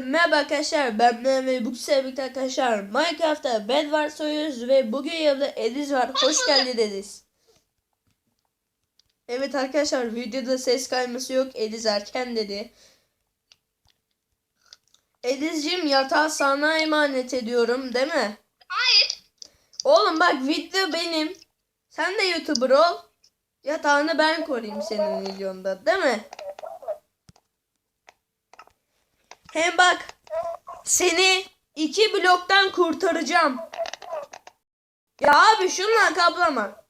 Merhaba arkadaşlar ben Mehmet ve bu sevgili arkadaşlar Minecraft'ta Bedwars oynuyoruz ve bugün yanımda Ediz var. Hoş geldin Ediz. Evet arkadaşlar videoda ses kayması yok. Ediz erken dedi. Ediz'cim yatağı sana emanet ediyorum değil mi? Hayır. Oğlum bak video benim. Sen de YouTuber ol. Yatağını ben koruyayım senin videonda değil mi? Hem bak seni iki bloktan kurtaracağım. Ya abi şunla kaplama.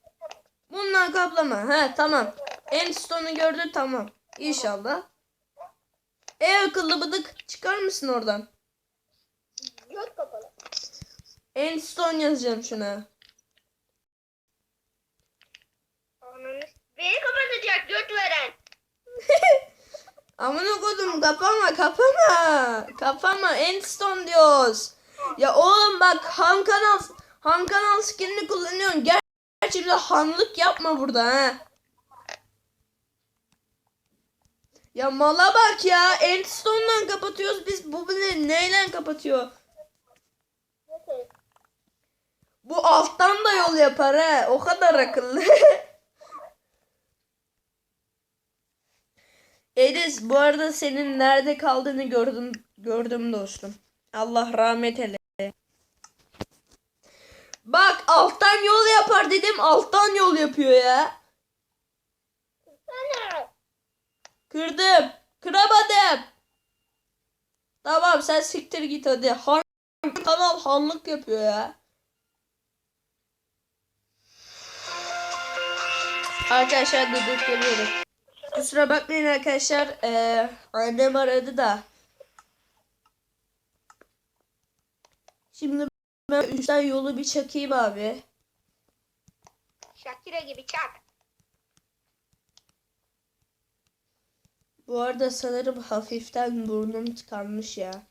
Bununla kaplama. He tamam. Endstone'u gördün tamam. İnşallah. E akıllı bıdık çıkar mısın oradan? Yok kapalı. Endstone yazacağım şuna. Beni kapatacak göt veren. Amına kodum kapama kapama. Kapama Endstone diyoruz. Ya oğlum bak Han kanal Han kanal skinini kullanıyorsun. Ger- Gerçekten hanlık yapma burada ha. Ya mala bak ya. Endstone'dan kapatıyoruz biz. Bu ne neyle kapatıyor? Bu alttan da yol yapar ha. O kadar akıllı. Ediz bu arada senin nerede kaldığını gördüm gördüm dostum. Allah rahmet eyle. Bak alttan yol yapar dedim alttan yol yapıyor ya. Kırdım. Kıramadım. Tamam sen siktir git hadi. Han kanal hanlık yapıyor ya. Arkadaşlar dur geliyorum. Kusura bakmayın arkadaşlar. Ee, annem aradı da. Şimdi ben üstten yolu bir çakayım abi. Shakira gibi çak. Bu arada sanırım hafiften burnum tıkanmış ya.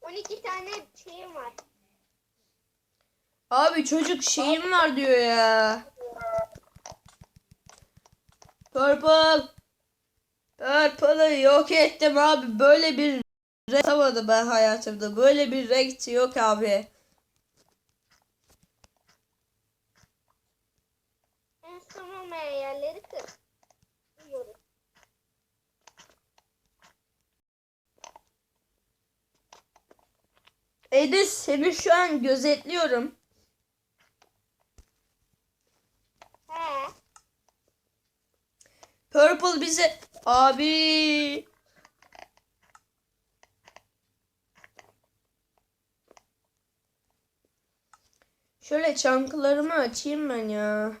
12 tane şeyim var. Abi çocuk şeyim var diyor ya. Purple. Purple'ı yok ettim abi. Böyle bir renk atamadım ben hayatımda. Böyle bir renk yok abi. En son olmayan yerleri kır. Edis seni şu an gözetliyorum. He. Purple bize... Abi. Şöyle çankılarımı açayım ben ya.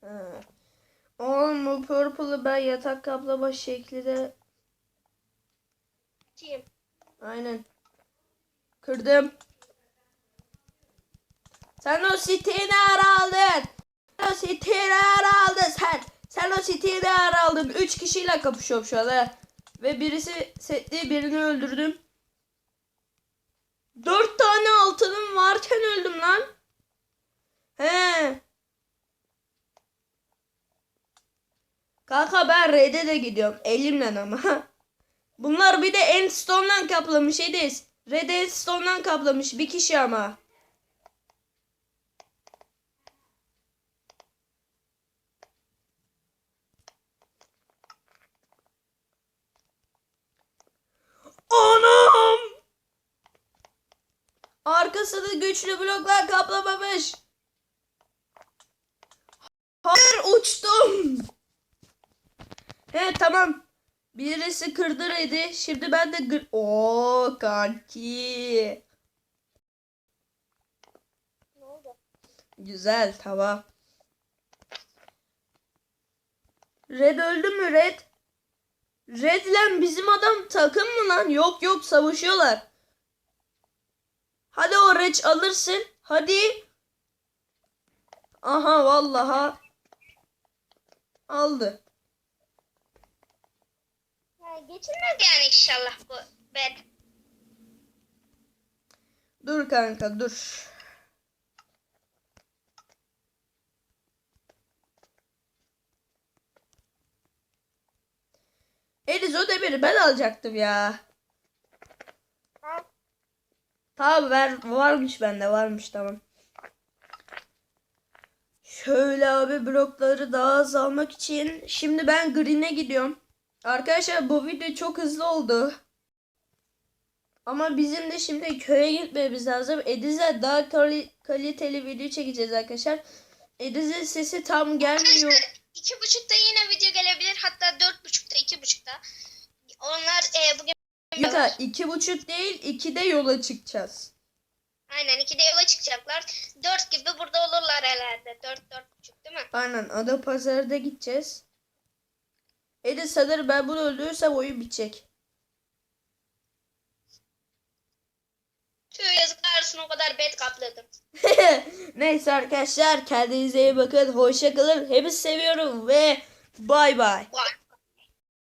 Ha. Oğlum bu purple'ı ben yatak kaplama şekli de Çiğim. aynen kırdım. Sen o siteyi ara aldın? Sen o aldın sen? Sen o siteyi ara aldın? Üç kişiyle kapışıyorum şu anda. Ve birisi setli birini öldürdüm. Dört tane altınım varken öldüm lan. He. Kanka ben Red'e de gidiyorum. Elimle ama. Bunlar bir de Endstone'dan kaplamış Ediz. Red Endstone'dan kaplamış bir kişi ama. Arkasını güçlü bloklar kaplamamış. Hayır uçtum. He tamam. Birisi kırdı Red'i. Şimdi ben de gır... Oo kanki. Ne oldu? Güzel tamam. Red öldü mü Red? Red lan bizim adam takım mı lan? Yok yok savaşıyorlar. Hadi o Red alırsın. Hadi. Aha vallaha. Aldı. Ha, geçilmez yani inşallah bu bed. Dur kanka dur. biri ben alacaktım ya. Tamam ver varmış bende varmış tamam. Şöyle abi blokları daha az almak için şimdi ben green'e gidiyorum. Arkadaşlar bu video çok hızlı oldu. Ama bizim de şimdi köye gitmemiz lazım. Ediz'e daha kali- kaliteli video çekeceğiz arkadaşlar. Ediz'in sesi tam gelmiyor. Arkadaşlar iki buçukta yine video gelebilir. Hatta dört buçukta, iki buçukta. Onlar e, bugün Ya iki buçuk değil ikide yola çıkacağız. aynen ikide yola çıkacaklar. Dört gibi burada olurlar herhalde. Dört, dört buçuk değil mi? Aynen Ada Pazarı'da gideceğiz. Ediz sanırım ben bunu öldürürsem oyun bitecek. Tüh yazıklar olsun o kadar bet kapladım. Neyse arkadaşlar kendinize iyi bakın. Hoşça kalın. Hepinizi seviyorum ve bay bay. Vay.